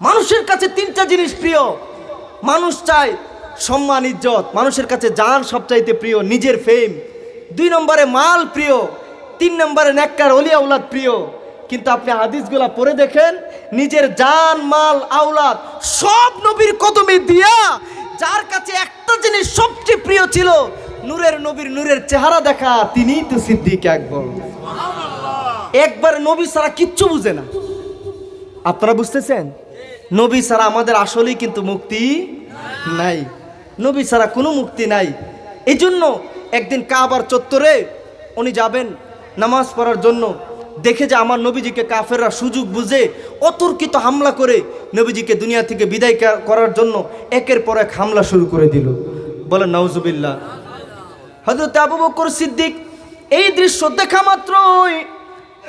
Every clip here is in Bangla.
মানুষের কাছে তিনটা জিনিস প্রিয়। মানুষ চায় সম্মান ইজ্জত। মানুষের কাছে জান সবচাইতে প্রিয় নিজের ফেম দুই নম্বরে মাল প্রিয়। তিন নম্বরে নেককার অলি আউলাদ প্রিয়। কিন্তু আপনি হাদিসগুলা পড়ে দেখেন নিজের জান মাল আউলাদ সব নবীর কদমে দিয়া যার কাছে একটা জিনিস সবচেয়ে প্রিয় ছিল নূরের নবীর নূরের চেহারা দেখা তিনিই তো সিদ্দিক একবার একবার নবী ছাড়া কিচ্ছু বুঝে না। আপনারা বুঝতেছেন? নবী ছাড়া আমাদের আসলেই কিন্তু মুক্তি নাই। নবী ছাড়া কোনো মুক্তি নাই। এই জন্য একদিন কাবার চত্বরে উনি যাবেন নামাজ পড়ার জন্য। দেখে যে আমার নবীজিকে কাফেররা সুযোগ বুঝে অতর্কিত হামলা করে নবীজিকে দুনিয়া থেকে বিদায় করার জন্য একের পর এক হামলা শুরু করে দিল। বলেন, নাউজুবিল্লাহ। হজরত আবু বকর সিদ্দিক এই দৃশ্য দেখা মাত্রই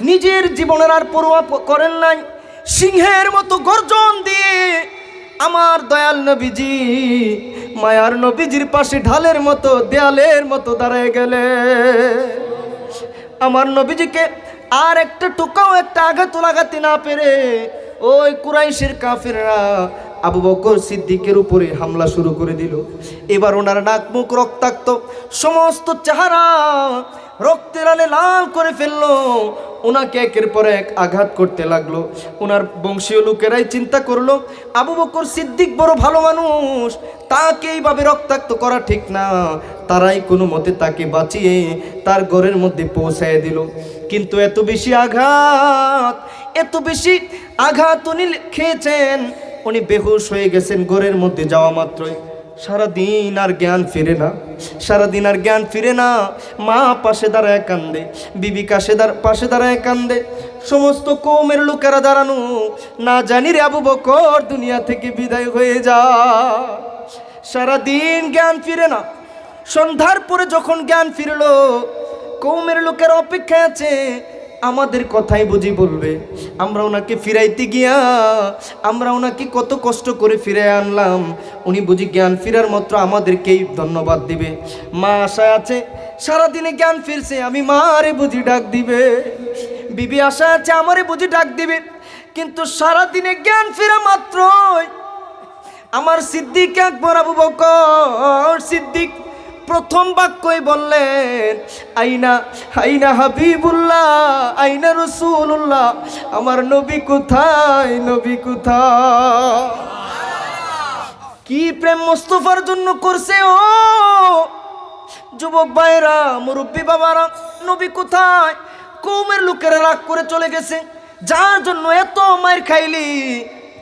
নিজের জীবনের আর পরোয়া করেন নাই। সিংহের মতো গর্জন দিয়ে আমার দয়াল নবীজি, মায়ার নবীজির পাশে ঢালের মতো, দেয়ালের মতো দাঁড়ায় গেলে। আমার নবীজিকে আর একটা টোকাও, একটা আঘাত লাগাতে না পেরে ওই কুরাইশের কাফেররা আবু বকর সিদ্দিকের উপরে হামলা শুরু করে দিল। এবার ওনার নাক, মুখ রক্তাক্ত, সমস্ত চেহারা রক্তের আলে লাল করে ফেলল। ওনাকে একের পর এক আঘাত করতে লাগল। ওনার বংশীয় লোকেরাই চিন্তা করল, আবু বকর সিদ্দিক বড় ভালো মানুষ, তাকে এইভাবে রক্তাক্ত করা ঠিক না। তারাই কোনো মতে তাকে বাঁচিয়ে তার ঘরের মধ্যে পৌঁছায় দিল। কিন্তু এত বেশি আঘাত, এত বেশি আঘাত উনি খেয়েছেন, উনি বেহুশ হয়ে গেছেন ঘরের মধ্যে যাওয়া মাত্রই। সারাদিন আর জ্ঞান ফিরে না। সারাদিন আর জ্ঞান ফিরে না। মা পাশে দাঁড়ায় কান্দে, বিবি কাশে দাঁড়, পাশে দাঁড়ায় কান্দে। সমস্ত কৌমের লোকেরা দাঁড়ানো, না জানি রে আবু বকর দুনিয়া থেকে বিদায় হয়ে যা। সারাদিন জ্ঞান ফিরে না। সন্ধ্যার পরে যখন জ্ঞান ফিরলো, কৌমের লোকের অপেক্ষায় আছে আমাদের কথাই বুঝি বলবে। আমরা ওনাকে ফিরাইতে গিয়া, আমরা ওনাকে কত কষ্ট করে ফিরে আনলাম। উনি বুঝি জ্ঞান ফিরার মাত্র আমাদেরকেই ধন্যবাদ দিবে। মা আশায় আছে, সারাদিনে জ্ঞান ফিরছে, আমি মারে বুঝি ডাক দিবে। বিবি আশা আছে, আমারে বুঝি ডাক দিবে। কিন্তু সারাদিনে জ্ঞান ফিরা মাত্রই আমার সিদ্দিক আকবর, আবু বকর সিদ্দিক প্রথম বাক্যই বললেন, আইনা আইনা হাবিবুল্লাহ, আইনা রসুল্লাহ আমার নবী কোথায় নবী কোথায়? কি প্রেম মোস্তফার জন্য করছে ও? যুবক ভাইরা মুরব্বী বাবারা, নবী কোথায়? কৌমের লোকেরা রাগ করে চলে গেছে। যার জন্য এত মায়ের খাইলি?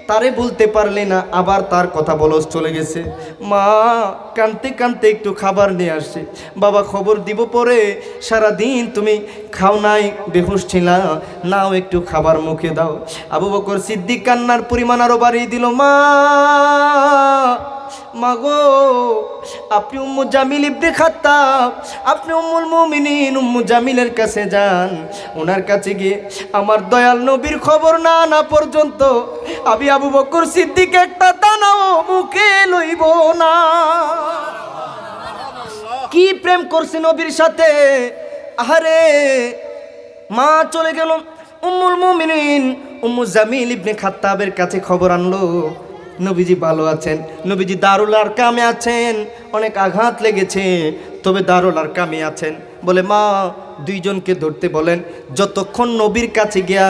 তারে বলতে পারলে না, আবার তার কথা বলস চলে গেছে। মা, কানতে কানতে একটু খাবার নিয়ে আসছে। বাবা, খবর দিব পরে সারা দিন তুমি খাও নাই, বেহুশ ছিলা। নাও একটু খাবার মুখে দাও। আবু বকর সিদ্দিক কান্নার পরিমাণ আরও বাড়িয়ে দিল, মা মাগো, আপনি উম্মু জামিল ইবনে খাত্তাব, আপনি উম্মুল মুমিনিন, উম্মু জামিলের কাছে যান। ওনার কাছে গিয়ে, আমার দয়াল নবীর খবর না না পর্যন্ত আমি আবু বকর সিদ্দিক একটা দানাও মুখে লইব না। কি প্রেম করছে নবীর সাথে? আহারে, মা চলে গেল, উম্মুল মুমিনিন, উম্মু জামিল ইবনে খাত্তাবের কাছে খবর আনলো। নবীজি ভালো আছেন, নবীজি দারুল আর কামে আছেন, অনেক আঘাত লেগেছে, তবে দারুল আর কামে আছেন। বলে, মা, দুইজনকে ধরতে বলেন, যতক্ষণ নবীর কাছে গিয়া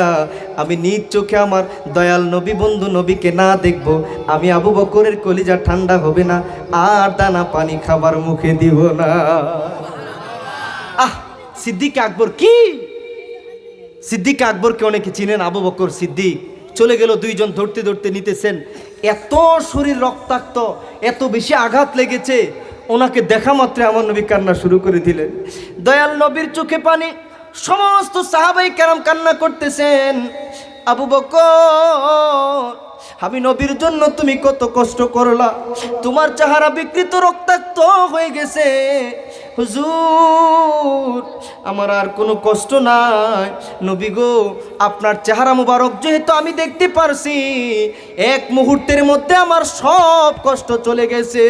আমি নিজ চোখে আমার দয়াল নবী বন্ধু নবীকে না দেখব, আমি আবু বকরের কলিজা ঠান্ডা হবে না, আর দানা পানি খাবার মুখে দিব না। আহ, সিদ্দিক আকবর কি? সিদ্দিক আকবরকে অনেকে চিনেন, আবু বকর সিদ্দিক। চলে গেল, দুইজন ধরতে ধরতে নিতেছেন। এত শরীর রক্তাক্ত, এত বেশি আঘাত লেগেছে, ওনাকে দেখা মাত্রে আমার নবী কান্না শুরু করে দিলেন। দয়াল নবীর চোখে পানি, সমস্ত সাহাবাই কেরাম কান্না করতেছেন। আবু বকর, আমি নবীর জন্য তুমি কত কষ্ট করলা, তোমার চেহারা বিকৃত রক্তাক্ত হয়ে গেছে। হুজুর, আমার আর কোনো কষ্ট নাই। নবী গো, আপনার চেহারা মুবারক যেহেতু আমি দেখতে পারছি, এক মুহূর্তের মধ্যে আমার সব কষ্ট চলে গেছে।